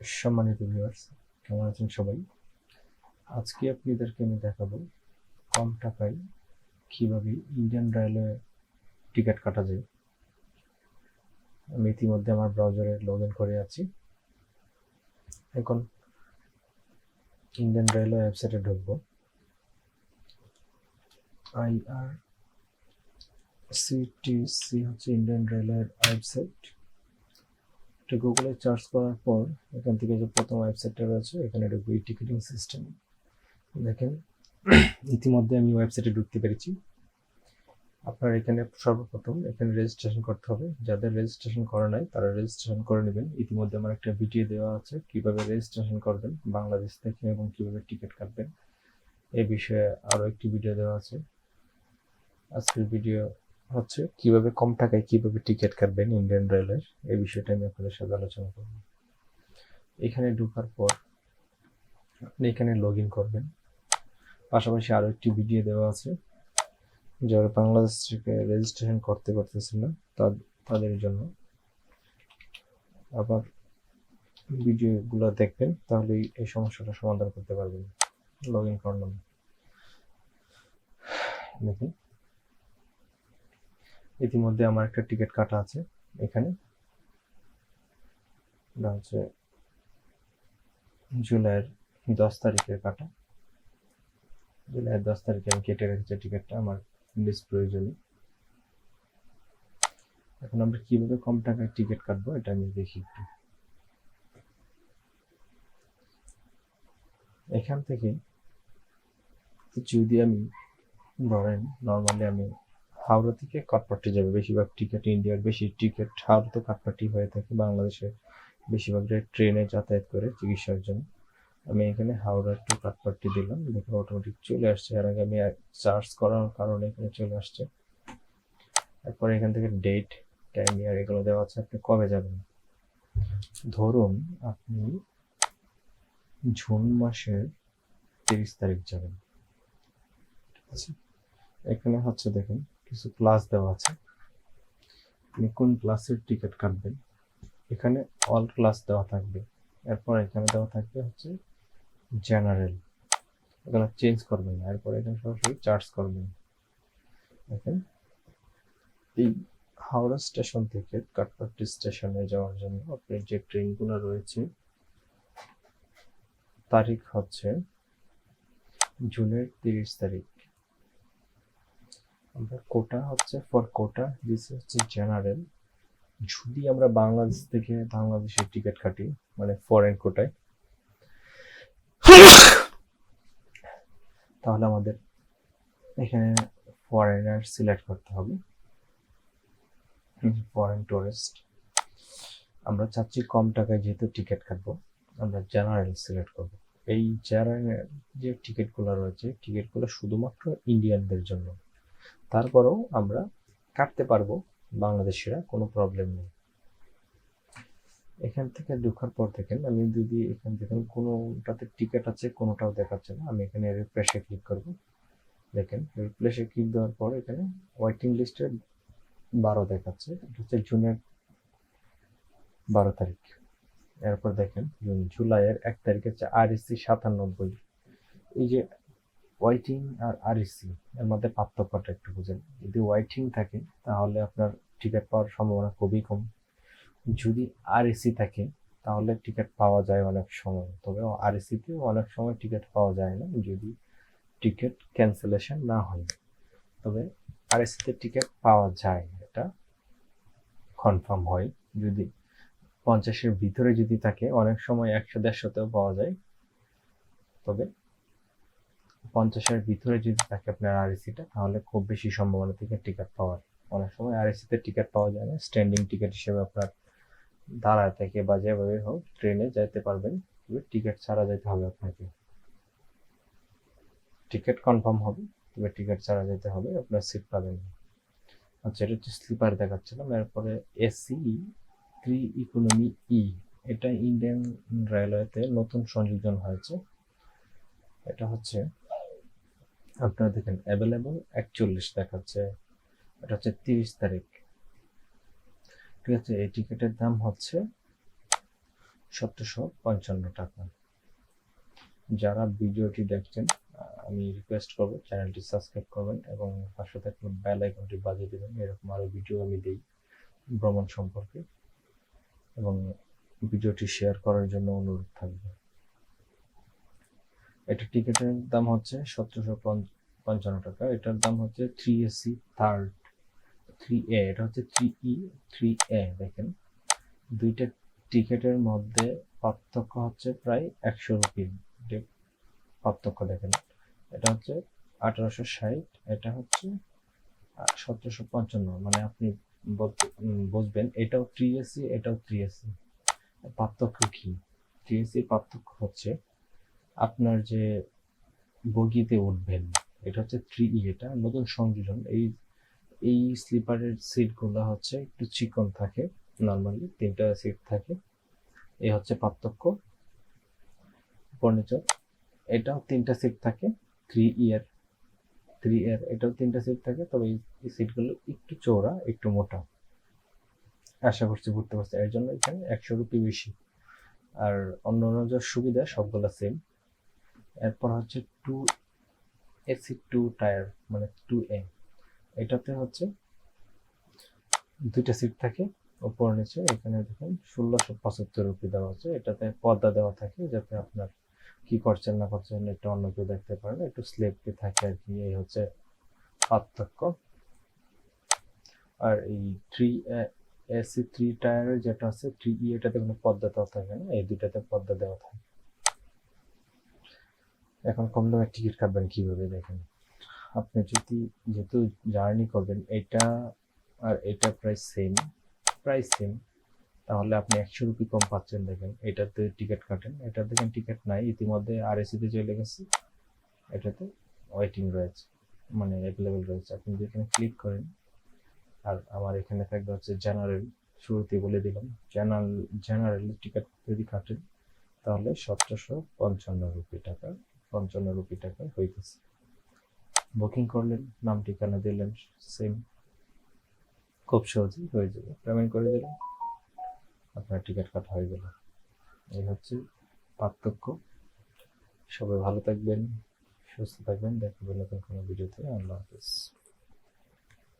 সম্মানিত ভিউয়ার্স কেমন আছেন সবাই? আজকে আপনাদেরকে আমি দেখাবো কম টাকায় কীভাবে ইন্ডিয়ান রেলওয়ে টিকিট কাটা যায়। আমি ইতিমধ্যে আমার ব্রাউজারে লগ ইন করে আছি। এখন ইন্ডিয়ান রেলওয়ে ওয়েবসাইটে ঢুকবো। আই আর সিটিসি হচ্ছে ইন্ডিয়ান রেলওয়ের ওয়েবসাইট এটা গুগলে সার্চ করার পর, এখান থেকে যে প্রথম ওয়েবসাইটটা রয়েছে, এখানে ঢুকবো ই টিকিটিং সিস্টেম দেখেন, ইতিমধ্যে আমি ওয়েবসাইটে ঢুকতে পেরেছি। আপনার এখানে সর্বপ্রথম এখানে রেজিস্ট্রেশন করতে হবে। যাদের রেজিস্ট্রেশন করা নাই, তারা রেজিস্ট্রেশন করে নেবেন। ইতিমধ্যে আমার একটা ভিডিও দেওয়া আছে, কীভাবে রেজিস্ট্রেশন করবেন, বাংলাদেশ থেকে এবং কীভাবে টিকিট কাটবেন। এ বিষয়ে আরও একটি ভিডিও দেওয়া আছে। আজকের ভিডিও হচ্ছে কীভাবে কম টাকায় কীভাবে টিকিট কাটবেন ইন্ডিয়ান রেলের এই বিষয়টা আমি আপনাদের সাথে আলোচনা করব। এখানে ঢোকার পর আপনি এখানে লগ ইন করবেন। পাশাপাশি আরও একটি ভিডিও দেওয়া আছে, যারা বাংলাদেশ থেকে রেজিস্ট্রেশন করতে পারতেছেন না তাদের জন্য। আবার ভিডিওগুলো দেখবেন, তাহলে এই সমস্যাটা সমাধান করতে পারবেন। লগ ইন করলাম দেখুন ইতিমধ্যে আমার একটা টিকিট কাটা আছে এখানে। এটা হচ্ছে জুলাইয়ের দশ তারিখের কাটা। জুলাইয়ের দশ তারিখে আমি কেটে রেখেছি টিকিটটা, আমার বেশ প্রয়োজনীয়। এখন আমরা কীভাবে কম টাকায় টিকিট কাটবো এটা আমি দেখি একটু। এখান থেকে যদি আমি ধরেন নর্মালি আমি হাওড়া থেকে কাটপাটি যাবে। বেশিরভাগ টিকিট ইন্ডিয়ার বেশি টিকিট হাওড়া তো কাটপাটি হয়ে থাকে বাংলাদেশে। বেশিরভাগ ট্রেনে যাতায়াত করে চিকিৎসার জন্য। আমি এখানে হাওড়া টু কাটপাটি দিলাম। দেখে অটোমেটিক চলে আসছে। এর আগে আমি চার্জ করার কারণে এখানে চলে আসছে। তারপরে এখান থেকে ডেট টাইম ইয়ার এগুলো দেওয়া আছে। আপনি কবে যাবেন? ধরুন আপনি জুন মাসের তিরিশ তারিখ যাবেন। ঠিক আছে? এখানে হচ্ছে দেখুন কিছু ক্লাস দেওয়া আছে। আপনি কোন ক্লাসের টিকিট কাটবেন? এখানে অল ক্লাস দেওয়া থাকবে। এরপর এখানে দেওয়া থাকবে হচ্ছে জেনারেল এখানে চেঞ্জ করবেন না। এরপর এখানে সরাসরি চার্জ করবেন। দেখেন, এই হাওড়া স্টেশন থেকে কাটপাট্টি স্টেশনে যাওয়ার জন্য আপনি যে ট্রেনগুলো রয়েছে, তারিখ হচ্ছে জুনের তিরিশ তারিখ। আমরা কোটা হচ্ছে ফর কোটা দিস হচ্ছে জেনারেল যদি আমরা বাংলাদেশ থেকে বাংলাদেশের টিকিট কাটি মানে ফরেন কোটায় তাহলে আমাদের এখানে ফরেনার সিলেক্ট করতে হবে। ফরেন টুরিস্ট আমরা চাচ্ছি কম টাকায় যেহেতু টিকিট কাটবো, আমরা জেনারেল সিলেক্ট করব। এই জেনারেল যে টিকিটগুলো রয়েছে টিকিটগুলো শুধুমাত্র ইন্ডিয়ানদের জন্য। তারপরেও আমরা কাটতে পারব বাংলাদেশিরা, কোনো প্রবলেম নেই। এখান থেকে ঢোকার পর দেখেন, আমি যদি এখান থেকে কোনোটাতে টিকিট আছে, কোনোটাও দেখাচ্ছে না, আমি এখানে রিপ্লেসে ক্লিক করব। দেখেন রিপ্লেসে ক্লিক দেওয়ার পর এখানে ওয়েটিং লিস্টে বারো দেখাচ্ছে, এটা হচ্ছে জুনের বারো তারিখ। এরপর দেখেন, জুন, জুলাইয়ের এক তারিখ হচ্ছে আর এসি সাতানব্বই। এই যে ওয়াইটিং আর আরইসি এর মধ্যে পার্থক্যটা একটু বুঝেন। যদি ওয়াইটিং থাকে, তাহলে আপনার টিকিট পাওয়ার সম্ভাবনা খুবই কম। যদি আরএসি থাকে, তাহলে টিকিট পাওয়া যায় অনেক সময়। তবে আরএসিতে অনেক সময় টিকিট পাওয়া যায় না, যদি টিকিট ক্যান্সেলেশন না হয়। তবে আরএসিতে টিকিট পাওয়া যায়, এটা কনফার্ম হয়। যদি পঞ্চাশের ভিতরে যদি থাকে, অনেক সময় একশো, দেড়শোতেও পাওয়া যায়। তবে পঞ্চাশের ভিতরে যদি থাকে আপনার আরএসিটা তাহলে খুব বেশি সম্ভাবনা থেকে টিকিট পাওয়ার অনেক সময় আরএসিতে টিকিট পাওয়া যায় না। স্ট্যান্ডিং টিকিট হিসেবে আপনার দাঁড়ায় থেকে বা যেভাবে হোক ট্রেনে যাইতে পারবেন। তবে টিকিট ছাড়া যেতে হবে আপনাকে। টিকিট কনফার্ম হবে, তবে টিকিট ছাড়া যেতে হবে, আপনার সিট পাবেন আচ্ছা এটা হচ্ছে স্লিপার দেখাচ্ছিলাম। এরপরে এসি থ্রি ইকোনমি ই এটা ইন্ডিয়ান রেলওয়েতে নতুন সংযোজন হয়েছে। এটা হচ্ছে আপনারা দেখেন অ্যাভেলেবল একচল্লিশ দেখাচ্ছে। এটা হচ্ছে তিরিশ তারিখ। ঠিক আছে, এই টিকিটের দাম হচ্ছে সতেরোশো পঞ্চান্ন টাকা। যারা ভিডিওটি দেখছেন আমি রিকোয়েস্ট করব চ্যানেলটি সাবস্ক্রাইব করবেন এবং পাশে থাকলে বেল আইকনটি বাজিয়ে দেবেন। এরকম আরও ভিডিও আমি দিই ভ্রমণ সম্পর্কে এবং ভিডিওটি শেয়ার করার জন্য অনুরোধ থাকবে। এটা টিকিটের দাম হচ্ছে সতেরোশো পঞ্চান্ন টাকা। এটার দাম হচ্ছে three AC third three A এটা হচ্ছে থ্রি ই থ্রি এ দেখেন। দুইটা টিকিটের মধ্যে পার্থক্য হচ্ছে প্রায় একশো রুপি। পার্থক্য দেখেন। এটা হচ্ছে আঠারোশো ষাট, এটা হচ্ছে সতেরোশো পঞ্চান্ন। মানে আপনি বুঝবেন, এটাও থ্রি এসি এটাও থ্রি এসি পার্থক্য কি? থ্রি এসি পার্থক্য হচ্ছে আপনার যে বগিতে উঠবেন, এটা হচ্ছে থ্রি ই এটা নতুন সংযোজন। এই এই স্লিপারের সিটগুলো হচ্ছে একটু চিকন থাকে নর্মালি তিনটা সিট থাকে। এই হচ্ছে পার্থক্য। ফার্নিচার এটাও তিনটা সিট থাকে থ্রি ইয়ার থ্রি ইয়ার এটাও তিনটা সিট থাকে, তবে এই- এই সিটগুলো একটু চওড়া, একটু মোটা। আশা করছি বুঝতে পারছি এর জন্য এখানে একশো রুপি বেশি। আর অন্য অন্য যা সুবিধা, সবগুলো সেম এরপর হচ্ছে টু এসি টু টায়ার মানে টু এ এটাতে হচ্ছে দুইটা সিট থাকে উপর নিচে, এখানে দেখুন ষোলোশো পঁচাত্তর রুপি দেওয়া আছে এটাতে পর্দা দেওয়া থাকে যাতে আপনার কি করছেন না করছেন একটু অন্য কেউ দেখতে পারেন একটু স্লেপটি থাকে আর কি, এই হচ্ছে পার্থক্য। আর এই থ্রি এসি থ্রি টায়ারের যেটা আছে থ্রি ই এটাতে কোনো পর্দা দেওয়া থাকে না, এই দুইটাতে পর্দা দেওয়া থাকে। এখন কম দামে টিকিট কাটবেন কীভাবে দেখেন? আপনি যদি যেহেতু জার্নি করবেন, এটা আর এটা প্রায় সেম প্রায় সেম তাহলে আপনি একশো রুপি কম পাচ্ছেন দেখেন। এটাতে টিকিট কাটেন। এটা দেখেন টিকিট নাই, ইতিমধ্যে আর এসিতে চলে গেছে। এটাতে ওয়েটিং রয়েছে মানে অ্যাভেলেবেল রয়েছে। আপনি যদি এখানে ক্লিক করেন, আর আমার এখানে থাকবে হচ্ছে জেনারেল শুরুতে বলে দিলাম জেনারেল জেনারেল টিকিট যদি কাটেন, তাহলে সতেরোশো পঞ্চান্ন রুপি টাকা পঞ্চান্ন রুপি টাকা গেছে বুকিং করলেন, নাম ঠিকানা দিলেন সেম খুব সহজেই হয়ে যাবে। পেমেন্ট করে দিলেন, আপনার টিকিট কাটা হয়ে গেল। এই হচ্ছে পার্থক্য। সবাই ভালো থাকবেন, সুস্থ থাকবেন। দেখাবেন নতুন কোনো ভিডিওতে। আল্লাহ হাফিজ।